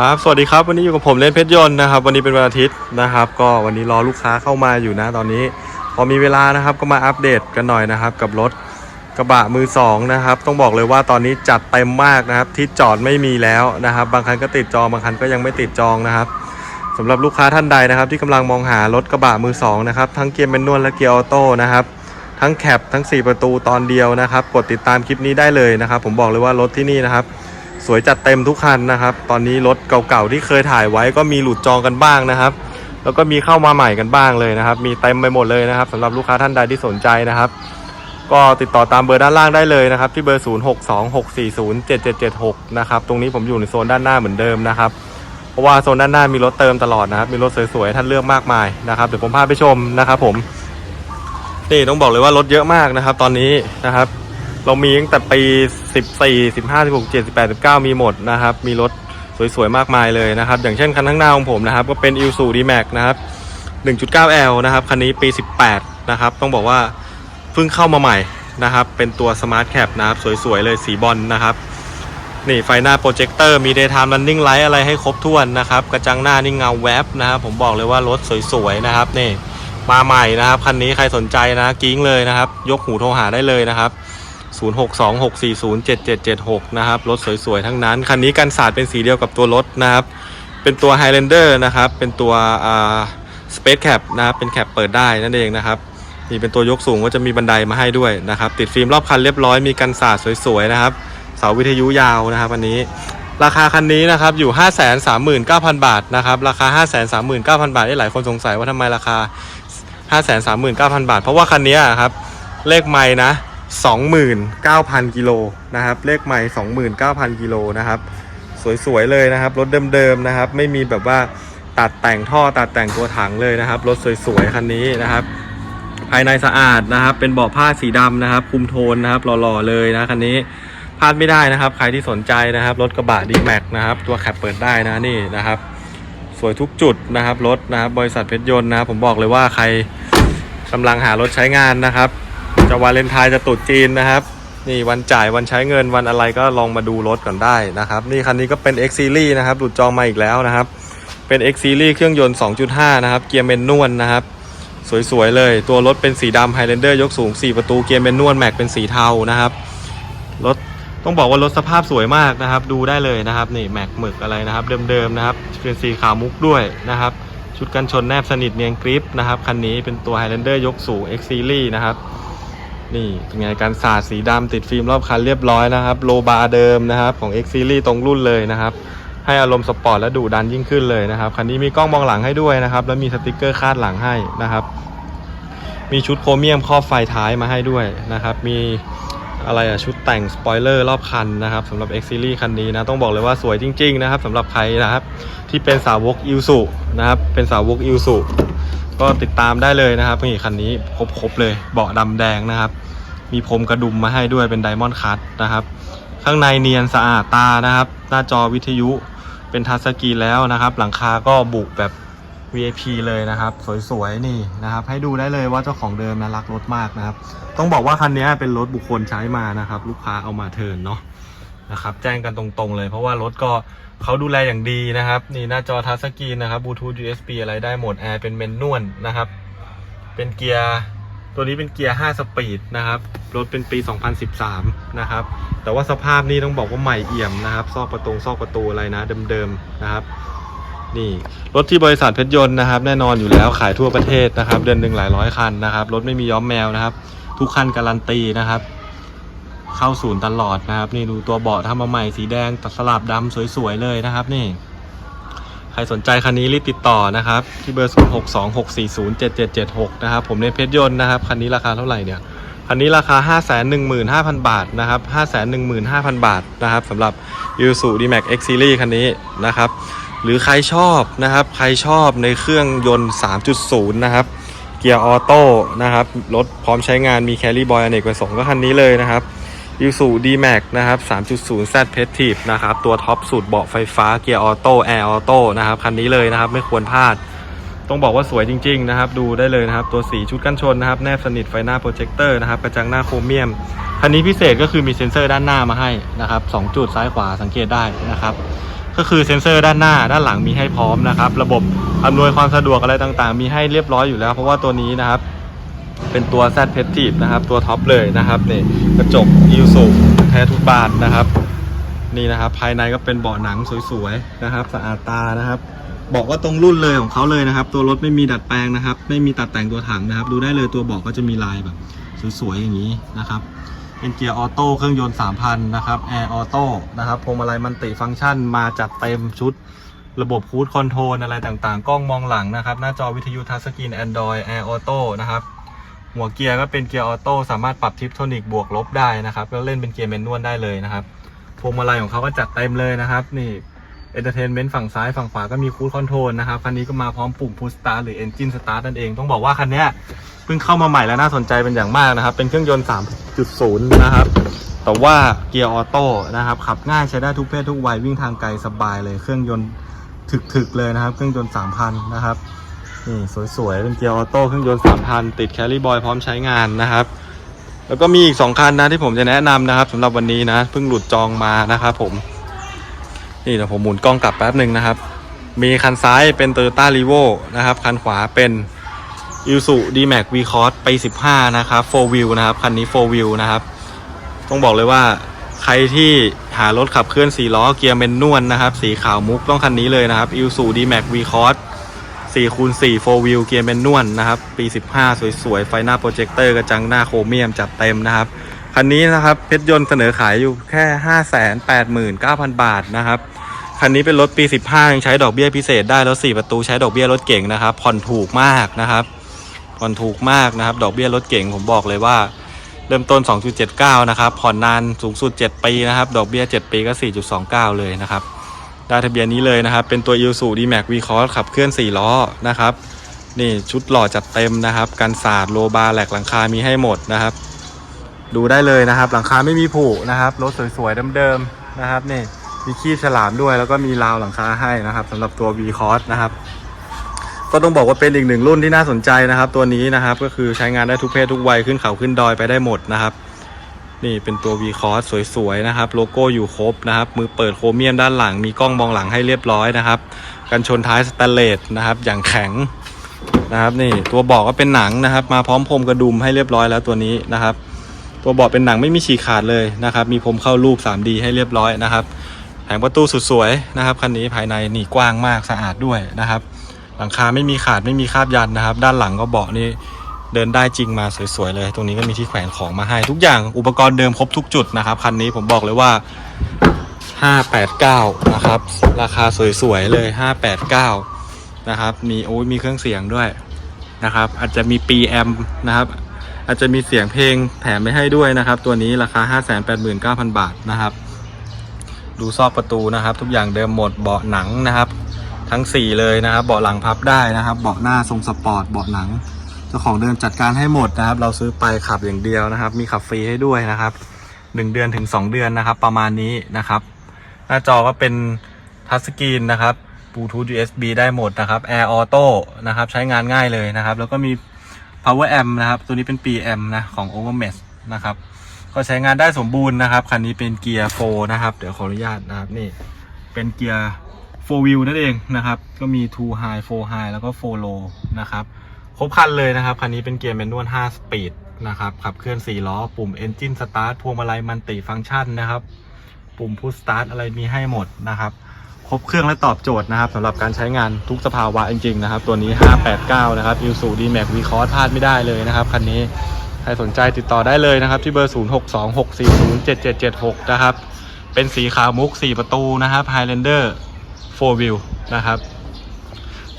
ครับสวัสดีครับวันนี้อยู่กับผมเล่นเพชรยนต์นะครับ วันนี้เป็นวันอาทิตย์นะครับ ก็วันนี้รอลูกค้าเข้ามาอยู่นะตอนนี้ พอมีเวลานะครับก็มาอัปเดตกันหน่อยนะครับ กับรถกระบะมือสองนะครับ ต้องบอกเลยว่าตอนนี้จัดเต็มมากนะครับ ที่จอดไม่มีแล้วนะครับ บางคันก็ติดจองบางคันก็ยังไม่ติดจองนะครับสำหรับลูกค้าท่านใดนะครับ ที่กำลังมองหารถกระบะมือสองนะครับทั้งเกียร์แมนนวลและเกียร์ออโต้นะครับทั้งแคปทั้ง 4 ประตูตอนเดียวนะครับ กดติดตามคลิปนี้ได้เลยนะครับ ผมบอกเลยว่ารถที่นี่นะครับ สวยจัดเต็มทุกคันนะครับ ตอนนี้รถเก่าๆที่เคยถ่ายไว้ก็มีหลุดจองกันบ้างนะครับ แล้วก็มีเข้ามาใหม่กันบ้างเลยนะครับ มีเต็มไปหมดเลยนะครับสำหรับลูกค้าท่านใดที่สนใจนะครับ ก็ติดต่อตามเบอร์ด้านล่างได้เลยนะครับ ที่เบอร์ 0626407776 นะครับ ตรงนี้ผมอยู่ในโซนด้านหน้าเหมือนเดิมนะครับ เพราะว่าโซนด้านหน้ามีรถเติมตลอดนะครับ มีรถสวยๆให้ท่านเลือกมากมายนะครับ เดี๋ยวผมพาไปชมนะครับ ผม นี่ต้องบอกเลยว่ารถเยอะมากนะครับ ตอนนี้นะครับ เรามีตั้งแต่ปี 14 15 16 17 18 19 มีหมดนะครับ มีรถสวยๆ มากมายเลยนะครับ อย่างเช่นคันข้างหน้าของผมนะครับ ก็เป็น i l s u D-Max นะครับ 1.9L นะครับ คันนี้ปี 18 นะครับ ต้องบอกว่าเพิ่งเข้ามาใหม่นะครับ เป็นตัว Smart Cap นะครับ สวยๆ เลยสีบอลนะครับนี่ไฟหน้าโปรเจคเตอร์มี Daytime Running Light อะไรให้ครบถ้วนนะครับ กระจังหน้านี่เงาแวบนะครับ ผมบอกเลยว่ารถสวยๆนะครับนี่มาใหม่นะครับ คันนี้ใครสนใจนะกิ้งเลยนะครับ ยกหูโทรหาได้เลยนะครับ 0626407776 นะครับ รถสวยๆ ทั้งนั้น คันนี้กันศาสตร์เป็นสีเดียวกับตัวรถนะครับ เป็นตัว Highlander นะครับ เป็นตัวอ่า Space Cap นะครับ เป็นแคปเปิดได้นั่นเองนะครับ นี่เป็นตัวยกสูงก็จะมีบันไดมาให้ด้วยนะครับ ติดฟิล์มรอบคันเรียบร้อย มีกันศาสตร์สวยๆ นะครับ เสาวิทยุยาวนะครับอันนี้ ราคาคันนี้นะครับอยู่ 539,000 บาทนะครับ ราคา 539,000 บาทที่หลายคนสงสัยว่าทำไมราคา 539,000 บาท เพราะว่าคันนี้อะครับเลขไม่นะ 29,000 กิโลนะครับ เลขไม่ 29,000 กิโลนะครับ สวยๆเลยนะครับ รถเดิมๆนะครับ ไม่มีแบบว่าตัดแต่งท่อตัดแต่งตัวถังเลยนะครับ รถสวยๆคันนี้นะครับ ภายในสะอาดนะครับ เป็นเบาะผ้าสีดำนะครับ คุมโทนนะครับหล่อๆเลยนะคันนี้พลาดไม่ได้นะครับ ใครที่สนใจนะครับ รถกระบะดีแม็กนะครับ ตัวแคปเปิดได้นะนี่นะครับ สวยทุกจุดนะครับ รถนะครับ บริษัทเพชรยนต์นะครับ ผมบอกเลยว่าใครกำลังหารถใช้งานนะครับ จะวาเลนไทน์จะตรุษจีนนะครับ นี่วันจ่ายวันใช้เงินวันอะไรก็ลองมาดูรถก่อนได้นะครับ นี่คันนี้ก็เป็น X Series นะครับหลุดจองมาอีกแล้วนะครับ เป็น X Series เครื่องยนต์ 2.5 นะครับ เกียร์เมนนวลนะครับ สวยๆเลย ตัวรถเป็นสีดำ Highlander ยกสูง 4 ประตูเกียร์เมนนวลแม็กเป็นสีเทานะครับรถต้องบอกว่ารถสภาพสวยมากนะครับ ดูได้เลยนะครับนี่แม็กหมึกอะไรนะครับ เดิมๆนะครับเป็นสีขาวมุกด้วยนะครับ ชุดกันชนแนบสนิทเนียนกริปนะครับคันนี้เป็นตัว Highlander ยกสูง X Series นะครับ นี่เป็นไงการสาดสีดำติดฟิล์มรอบคันเรียบร้อยนะครับ โลบาร์เดิมนะครับ ของ X Series ตรงรุ่นเลยนะครับ ให้อารมณ์สปอร์ตและดุดันยิ่งขึ้นเลยนะครับ คันนี้มีกล้องมองหลังให้ด้วยนะครับ แล้วมีสติกเกอร์คาดหลังให้นะครับ มีชุดโครเมียมครอบไฟท้ายมาให้ด้วยนะครับ มีอะไรอะชุดแต่งสปอยเลอร์รอบคันนะครับสำหรับ X Series คันนี้นะ ต้องบอกเลยว่าสวยจริง ๆ นะครับสำหรับใครนะครับ ที่เป็นสาวกอิ s u นะครับ เป็นสาวกอิ s u ก็ติดตามได้เลยนะครับนี่คันนี้ครบๆเลยเบาะดำแดงนะครับ มีพรมกระดุมมาให้ด้วยเป็นไดมอนด์คัตนะครับ ข้างในเนียนสะอาดตานะครับ หน้าจอวิทยุเป็นทัชสกรีนแล้วนะครับ หลังคาก็บุแบบ VIP เลยนะครับ สวยๆนี่นะครับ ให้ดูได้เลยว่าเจ้าของเดิมนะรักรถมากนะครับ ต้องบอกว่าคันนี้เป็นรถบุคคลใช้มานะครับ ลูกค้าเอามาเทินเนาะนะครับแจ้งกันตรงๆเลย เพราะว่ารถก็เขาดูแลอย่างดีนะครับ นี่หน้าจอทัชสกรีนนะครับบลูทูธ USB อะไรได้หมดแอร์เป็นเมนนวลนะครับ เป็นเกียร์ ตัวนี้เป็นเกียร์ 5 สปีดนะครับ รถเป็นปี 2013 นะครับ แต่ว่าสภาพนี่ต้องบอกว่าใหม่เอี่ยมนะครับ ซอกประตูซอกประตูอะไรนะเดิมๆนะครับ นี่รถที่บริษัทเพชรยนต์นะครับ แน่นอนอยู่แล้วขายทั่วประเทศนะครับ เดือนหนึ่งหลายร้อยคันนะครับ รถไม่มีย้อมแมวนะครับ ทุกคันการันตีนะครับ เข้าศูนย์ตลอดนะครับ นี่ดูตัวเบาะทำมาใหม่สีแดงตัดสลับดำสวยๆเลยนะครับ นี่ ใครสนใจคันนี้รีบติดต่อนะครับ ที่เบอร์ 0626407776 นะครับ ผมในเพชรยนต์นะครับ คันนี้ราคาเท่าไหร่เนี่ย คันนี้ราคา 515,000 บาทนะครับ 515,000 บาทนะครับสำหรับ i s u D-Max X Series คันนี้นะครับ หรือใครชอบนะครับ ใครชอบในเครื่องยนต์ 3.0 นะครับ เกียร์ออโต้นะครับ รถพร้อมใช้งานมีแคลรี่บอยอเนกประสงค์ก็คันนี้เลยนะครับ i s u D-Max นะครับ 3.0 Z p e t i v นะครับ ตัวท็อปสุดเบาะไฟฟ้าเกียร์ออโต้แอร์ออโต้นะครับ คันนี้เลยนะครับ ไม่ควรพลาด ต้องบอกว่าสวยจริง ๆ นะครับ ดูได้เลยนะครับ ตัวสีชุดกันชนนะครับ แนบสนิทไฟหน้าโปรเจคเตอร์นะครับ กระจังหน้าโครเมียม คันนี้พิเศษก็คือมีเซ็นเซอร์ด้านหน้ามาให้นะครับ 2 จุดซ้ายขวาสังเกตได้นะครับ ก็คือเซ็นเซอร์ด้านหน้า ด้านหลังมีให้พร้อมนะครับ ระบบอำนวยความสะดวกอะไรต่างๆ มีให้เรียบร้อยอยู่แล้ว เพราะว่าตัวนี้นะครับ เป็นตัว Z p e t i v e นะครับ ตัวท็อปเลยนะครับนี่กระจกอิวสุแท้ทุกบานนะครับนี่นะครับ ภายในก็เป็นเบาะหนังสวยๆนะครับสะอาดตานะครับบอกว่าตรงรุ่นเลยของเขาเลยนะครับ ตัวรถไม่มีดัดแปลงนะครับ ไม่มีตัดแต่งตัวถังนะครับ ดูได้เลยตัวเบาะก็จะมีลายแบบสวยๆอย่างนี้นะครับเป็นเกียร์ออโต้เครื่องยนต์3,000นะครับแอร์ออโต้นะครับพวงมาลัยมันติฟังก์ชันมาจัดเต็มชุดระบบคูดคอนโทรลอะไรต่างๆ กล้องมองหลังนะครับ หน้าจอวิทยุทัชสกรีน Android Air Auto นะครับ หัวเกียร์ก็เป็นเกียร์ออโต้สามารถปรับทิปโทนิกบวกลบได้นะครับแล้วเล่นเป็นเกียร์แมนนวลได้เลยนะครับพวงมาลัยของเขาก็จัดเต็มเลยนะครับนี่เอนเตอร์เทนเมนต์ฝั่งซ้ายฝั่งขวาก็มีคูดคอนโทรลนะครับคันนี้ก็มาพร้อมปุ่มพุชสตาร์หรือ Engine Start นั่นเองต้องบอกว่าคันนี้เพิ่งเข้ามาใหม่และน่าสนใจเป็นอย่างมากนะครับ เป็นเครื่องยนต์ 3.0 นะครับ แต่ว่าเกียร์ออโต้นะครับ ขับง่ายใช้ได้ทุกเพศทุกวัยวิ่งทางไกลสบายเลยเครื่องยนต์ถึกๆเลยนะครับ เครื่องยนต์ 3,000 นะครับ นี่สวยๆ เป็นเกียร์ออโต้เครื่องยนต์3,000ติดแคลรี่บอยพร้อมใช้งานนะครับ แล้วก็มีอีก2คันนะที่ผมจะแนะนำนะครับสำหรับวันนี้นะเพิ่งหลุดจองมานะครับผม นี่เดี๋ยวผมหมุนกล้องกลับแป๊บหนึ่งนะครับ มีคันซ้ายเป็น Toyota r e v o นะครับ คันขวาเป็น i s u D-Max V-Cross ปี15 นะครับ4 wheel นะครับ คันนี้4 wheel นะครับ ต้องบอกเลยว่าใครที่หารถขับเคลื่อน 4 ล้อเกียร์เมนนวลนะครับ สีขาวมุกต้องคันนี้เลยนะครับ i s u D-Max V-Cross 4คูณ4 4 wheel เกียร์แมนนวลนะครับ ปี 15 สวยๆ ไฟหน้าโปรเจคเตอร์กระจังหน้าโครเมียมจัดเต็มนะครับ คันนี้นะครับเพชรยนต์เสนอขายอยู่แค่ 589,000 บาทนะครับ คันนี้เป็นรถปี 15 ยังใช้ดอกเบี้ยพิเศษได้แล้ว4ประตูใช้ดอกเบี้ยรถเก่งนะครับ ผ่อนถูกมากนะครับผ่อนถูกมากนะครับ ดอกเบี้ยรถเก่งผมบอกเลยว่าเริ่มต้น 2.79 นะครับ ผ่อนนานสูงสุด 7 ปีนะครับ ดอกเบี้ย 7 ปีก็ 4.29 เลยนะครับ ได้ทะเบียนนี้เลยนะครับ เป็นตัว i s u D-Max v c o s ขับเคลื่อน 4 ล้อนะครับ นี่ชุดหล่อจัดเต็มนะครับ กันศาสตร์โลบาร์แหลกหลังคามีให้หมดนะครับ ดูได้เลยนะครับ หลังคาไม่มีผุนะครับ รถสวยๆเดิมๆนะครับนี่มีขี้ฉลามด้วยแล้วก็มีราวหลังคาให้นะครับสำหรับตัว v c o s นะครับก็ต้องบอกว่าเป็นอีกหนึ่งรุ่นที่น่าสนใจนะครับ ตัวนี้นะครับก็คือใช้งานได้ทุกเพศทุกวัยขึ้นเขาขึ้นดอยไปได้หมดนะครับ นี่เป็นตัว V Cross สวยๆนะครับ โลโก้อยู่ครบนะครับ มือเปิดโครเมียมด้านหลัง มีกล้องมองหลังให้เรียบร้อยนะครับ กันชนท้ายสแตนเลสนะครับ อย่างแข็งนะครับนี่ตัวเบาะก็เป็นหนังนะครับ มาพร้อมพรมกระดุมให้เรียบร้อยแล้วตัวนี้นะครับ ตัวเบาะเป็นหนังไม่มีฉีกขาดเลยนะครับ มีพรมเข้ารูป 3D ให้เรียบร้อยนะครับแผงประตูสุดสวยนะครับคันนี้ภายในนี่กว้างมากสะอาดด้วยนะครับ หลังคาไม่มีขาดไม่มีคราบยันนะครับ ด้านหลังก็เบาะนี่ เดินได้จริงมาสวยๆเลย ตรงนี้ก็มีที่แขวนของมาให้ ทุกอย่างอุปกรณ์เดิมครบทุกจุดนะครับคันนี้ผมบอกเลยว่า 589 นะครับ ราคาสวยๆเลย 589 นะครับ มีโอ้ยมีเครื่องเสียงด้วยนะครับ อาจจะมีปีแอมนะครับ อาจจะมีเสียงเพลงแถมไปให้ด้วยนะครับ ตัวนี้ราคา 589,000 บาทนะครับ ดูซอกประตูนะครับ ทุกอย่างเดิมหมดเบาะหนังนะครับ ทั้ง 4 เลยนะครับ เบาะหลังพับได้นะครับ เบาะหน้าทรงสปอร์ตเบาะหนัง จ้าของเดิมจัดการให้หมดนะครับ เราซื้อไปขับอย่างเดียวนะครับ มีขับฟรีให้ด้วยนะครับ 1 เดือนถึง 2 เดือนนะครับ ประมาณนี้นะครับ หน้าจอก็เป็นทัชสกรีนนะครับบลูทูธ USB ได้หมดนะครับ Air Auto นะครับ ใช้งานง่ายเลยนะครับ แล้วก็มี Power Amp นะครับ ตัวนี้เป็น PM นะ ของ Overmesh นะครับ ก็ใช้งานได้สมบูรณ์นะครับ คันนี้เป็นเกียร์4นะครับ เดี๋ยวขออนุญาตนะครับ นี่ เป็นเกียร์4 wheel นั่นเองนะครับ ก็มี2 high 4 high แล้วก็4 low นะครับ ครบคันเลยนะครับ คันนี้เป็นเกียร์แมนนวล5 speed นะครับ ขับเคลื่อน 4 ล้อ ปุ่ม engine start พวงมาลัยมันติฟังก์ชันนะครับ ปุ่ม push start อะไรมีให้หมดนะครับ ครบเครื่องและตอบโจทย์นะครับสำหรับการใช้งานทุกสภาวะจริงๆนะครับ ตัวนี้ 589 นะครับ i s u D-Max V-Cross พลาดไม่ได้เลยนะครับ คันนี้ ใครสนใจติดต่อได้เลยนะครับ ที่เบอร์ 0626407776 นะครับ เป็นสีขาวมุก 4 ประตูนะครับ Highlander 4 wheel นะครับ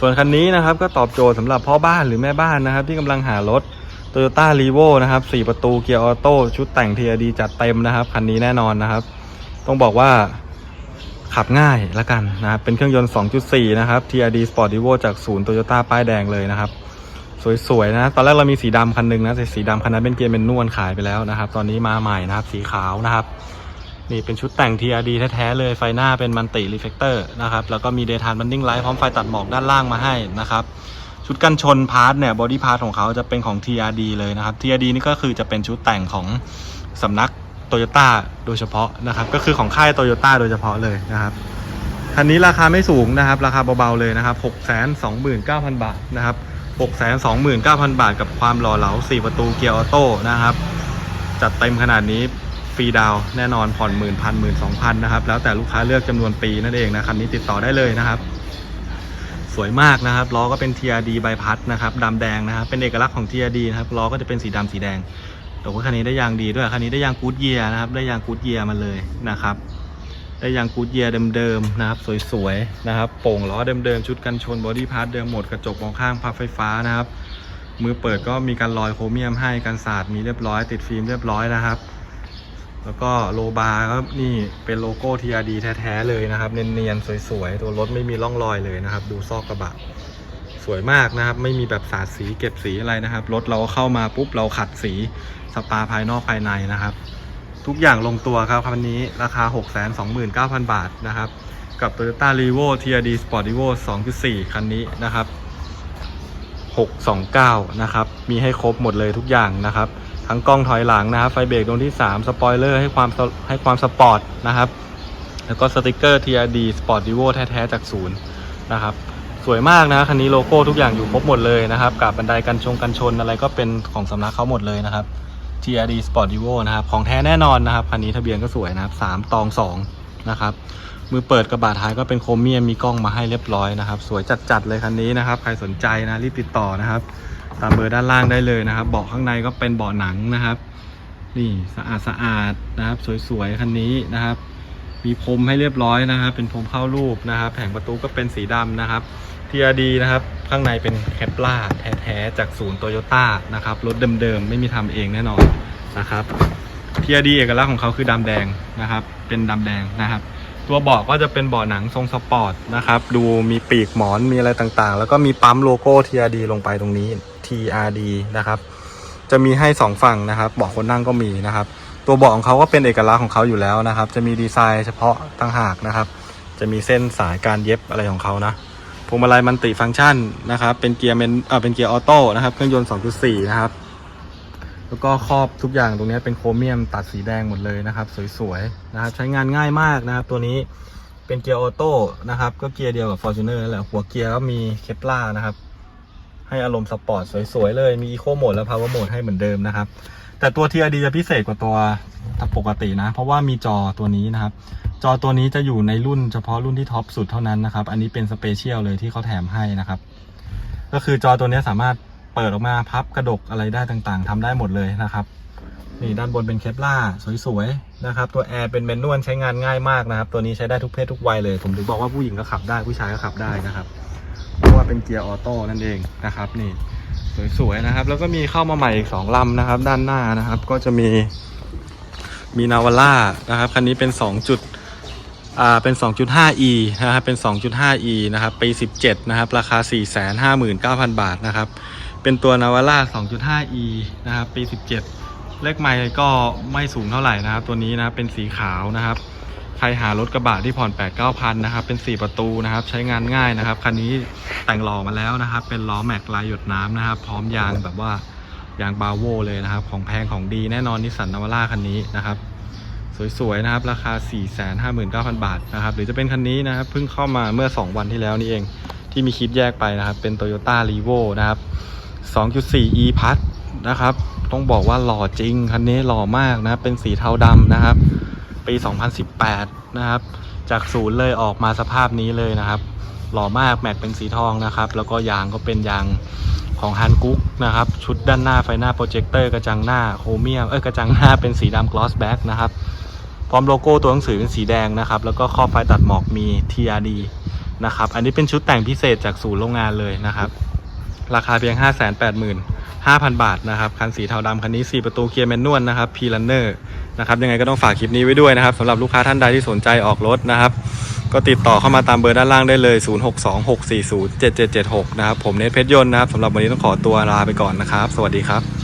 ส่วนคันนี้นะครับก็ตอบโจทย์สำหรับพ่อบ้านหรือแม่บ้านนะครับ ที่กำลังหารถ Toyota r e v o นะครับ4ประตูเกียร์ออโต้ชุดแต่ง TRD จัดเต็มนะครับ คันนี้แน่นอนนะครับ ต้องบอกว่าขับง่ายละกันนะครับ เป็นเครื่องยนต์ 2.4 นะครับ TRD Sport Evo จากศูนย์ Toyota ป้ายแดงเลยนะครับ สวยๆนะ ตอนแรกเรามีสีดำคันหนึ่งนะแต่สีดำคันนั้นเป็นเกียร์เป็นนวลขายไปแล้วนะครับ ตอนนี้มาใหม่นะครับ สีขาวนะครับ นี่เป็นชุดแต่ง TRD แท้ๆเลยไฟหน้าเป็นมันติรีเฟกเตอร์นะครับ แล้วก็มี Daytime Running Light พร้อมไฟตัดหมอกด้านล่างมาให้นะครับชุดกันชนพาร์ทเนี่ยบอดี้พาร์ทของเขาจะเป็นของ TRD เลยนะครับ TRD นี่ก็คือจะเป็นชุดแต่งของสำนักโตโยต้าโดยเฉพาะนะครับ ก็คือของค่ายโตโยต้าโดยเฉพาะเลยนะครับคันนี้ราคาไม่สูงนะครับ ราคาเบาๆเลยนะครับ 6 2 9 0 0 0 บาทนะครับ 6 2 9 0 0 0 บาท กับความหล่อเหลา 4 ประตูเกียร์ออโต้นะครับ จัดเต็มขนาดนี้ ฟรีดาวแน่นอนผ่อนหมื่นพันหมื่นสองพันนะครับ แล้วแต่ลูกค้าเลือกจำนวนปีนั่นเองนะคันนี้ติดต่อได้เลยนะครับ สวยมากนะครับล้อก็เป็น TRD ใบพัดนะครับดำแดงนะครับเป็นเอกลักษณ์ของ TRD นะครับล้อก็จะเป็นสีดำสีแดงแต่ว่าคันนี้ได้ยางดีด้วยคันนี้ได้ยางกูดเยียนะครับ ได้ยางกูดเยียมาเลยนะครับได้ยางกูดเยียเดิมๆนะครับ สวยๆนะครับ โป่งล้อเดิมๆชุดกันชนบอดี้พาร์ทเดิมหมดกระจกมองข้างพับไฟฟ้านะครับมือเปิดก็มีการลอยโครเมียมให้กันสาดมีเรียบร้อย ติดฟิล์มเรียบร้อยนะครับ แล้วก็โลบาร์ก็นี่เป็นโลโก้ TRD แท้ๆเลยนะครับ เนียนๆสวยๆ ตัวรถไม่มีร่องรอยเลยนะครับ ดูซอกกระบะสวยมากนะครับ ไม่มีแบบสาดสีเก็บสีอะไรนะครับ รถเราเข้ามาปุ๊บเราขัดสีสปาภายนอกภายในนะครับ ทุกอย่างลงตัวครับคันนี้ราคา 629,000 บาทนะครับ กับ Toyota r e v o TRD Sport Evo 2.4 คันนี้นะครับ 629 นะครับ มีให้ครบหมดเลยทุกอย่างนะครับ ทั้งกล้องถอยหลังนะครับ ไฟเบรกดวงที่ 3 สปอยเลอร์ให้ความให้ความสปอร์ตนะครับ แล้วก็สติกเกอร์ TRD Sport Evo แท้ ๆ จากศูนย์นะครับ สวยมากนะคันนี้โลโก้ทุกอย่างอยู่ครบหมดเลยนะครับกับบันไดกันชงกันชนอะไรก็เป็นของสำนักเขาหมดเลยนะครับ TRD Sport Evo นะครับ ของแท้แน่นอนนะครับคันนี้ทะเบียนก็สวยนะครับ3ตอง2นะครับมือเปิดกระบะท้ายก็เป็นโครเมียมมีกล้องมาให้เรียบร้อยนะครับ สวยจัดๆเลยคันนี้นะครับ ใครสนใจนะรีบติดต่อนะครับ ตามเบอร์ด้านล่างได้เลยนะครับเบาะข้างในก็เป็นเบาะหนังนะครับ นี่สะอาดสะอาดนะครับ สวยๆคันนี้นะครับ มีพรมให้เรียบร้อยนะครับ เป็นพรมเข้ารูปนะครับ แผงประตูก็เป็นสีดำนะครับ TRD นะครับ ข้างในเป็นแคปลาแท้ๆจากศูนย์โตโยต้านะครับรถเดิมๆไม่มีทำเองแน่นอนนะครับ TRD เอกลักษณ์ของเขาคือดำแดงนะครับ เป็นดำแดงนะครับตัวเบาะก็จะเป็นเบาะหนังทรงสปอร์ตนะครับ ดูมีปีกหมอนมีอะไรต่างๆ แล้วก็มีปั๊มโลโก้ TRD ลงไปตรงนี้ TRD นะครับ จะมีให้สองฝั่งนะครับ เบาะคนนั่งก็มีนะครับ ตัวเบาะของเขาก็เป็นเอกลักษณ์ของเขาอยู่แล้วนะครับ จะมีดีไซน์เฉพาะต่างหากนะครับ จะมีเส้นสายการเย็บอะไรของเขานะพวงมาลัยมันติฟังก์ชันนะครับ เป็นเกียร์เมนอ่อเป็นเกียร์ออโต้นะครับ เครื่องยนต์ 2.4 นะครับ แล้วก็ครอบทุกอย่างตรงนี้เป็นโครเมียมตัดสีแดงหมดเลยนะครับ สวยๆนะครับ ใช้งานง่ายมากนะครับ ตัวนี้เป็นเกียร์ออโต้นะครับ ก็เกียร์เดียวกับ Fortuner นั่นแหละหัวเกียร์ก็มีเคปล่านะครับ ให้อารมณ์สปอร์ตสวยๆเลยมี Eco Mode และ Power Mode ให้เหมือนเดิมนะครับ แต่ตัว TRD จะพิเศษกว่าตัวปกตินะ เพราะว่ามีจอตัวนี้นะครับ จอตัวนี้จะอยู่ในรุ่นเฉพาะรุ่นที่ท็อปสุดเท่านั้นนะครับ อันนี้เป็นสเปเชียลเลยที่เขาแถมให้นะครับ ก็คือจอตัวนี้สามารถเปิดออกมาพับกระดกอะไรได้ต่างๆทำได้หมดเลยนะครับนี่ด้านบนเป็นเคปล่าสวยๆนะครับ ตัวแอร์เป็นแมนนวลใช้งานง่ายมากนะครับ ตัวนี้ใช้ได้ทุกเพศทุกวัยเลย ผมถึงบอกว่าผู้หญิงก็ขับได้ผู้ชายก็ขับได้นะครับ เพราะว่าเป็นเกียร์ออโต้นั่นเองนะครับ นี่สวยๆนะครับ แล้วก็มีเข้ามาใหม่อีกสองลำนะครับ ด้านหน้านะครับ ก็จะมีมีนาวาร่านะครับคันนี้เป็น2จุดอ่าเป็น 2.5e นะครับเป็น 2.5e นะครับปี 17 นะครับ ราคา 459,000 บาทนะครับ เป็นตัวนาวาร่า 2.5e นะครับปี 17 เลขไมล์ก็ไม่สูงเท่าไหร่นะครับ ตัวนี้นะครับเป็นสีขาวนะครับ ใครหารถกระบะที่ผ่อน 8 9 0 0 0 นะครับ เป็น 4 ประตูนะครับ ใช้งานง่ายนะครับ คันนี้แต่งหล่อมาแล้วนะครับ เป็นล้อแม็กลายหยดน้ำนะครับ พร้อมยางแบบว่ายางบาโวเลยนะครับ ของแพงของดีแน่นอนนิสสันนาวาร่าคันนี้นะครับ สวยๆนะครับ ราคา 459,000 บาทนะครับ หรือจะเป็นคันนี้นะครับ เพิ่งเข้ามาเมื่อ 2 วันที่แล้วนี่เอง ที่มีคลิปแยกไปนะครับ เป็น Toyota r e v o นะครับ 2.4 e พัทนะครับ ต้องบอกว่าหล่อจริง คันนี้หล่อมากนะ เป็นสีเทาดำนะครับ ปี 2018 นะครับ จากศูนย์เลยออกมาสภาพนี้เลยนะครับ หล่อมากแม็กเป็นสีทองนะครับ แล้วก็ยางก็เป็นยางของฮันกุ๊กนะครับ ชุดด้านหน้าไฟหน้าโปรเจคเตอร์กระจังหน้าโครเมียม เอ้ยกระจังหน้าเป็นสีดำกลอสแบ็กนะครับ พร้อมโลโก้ตัวหนังสือเป็นสีแดงนะครับ แล้วก็ครอบไฟตัดหมอกมี TRD นะครับ อันนี้เป็นชุดแต่งพิเศษจากศูนย์โรงงานเลยนะครับ ราคาเพียง 580,000 5,000 บาทนะครับ คันสีเทาดำคันนี้ 4 ประตูเกียร์แมนนวลนะครับพีลันเนอร์นะครับยังไงก็ต้องฝากคลิปนี้ไว้ด้วยนะครับสำหรับลูกค้าท่านใดที่สนใจออกรถนะครับ ก็ติดต่อเข้ามาตามเบอร์ด้านล่างได้เลย 0626407776 นะครับ ผมเนทเพชรยนต์นะครับสำหรับวันนี้ต้องขอตัวลาไปก่อนนะครับ สวัสดีครับ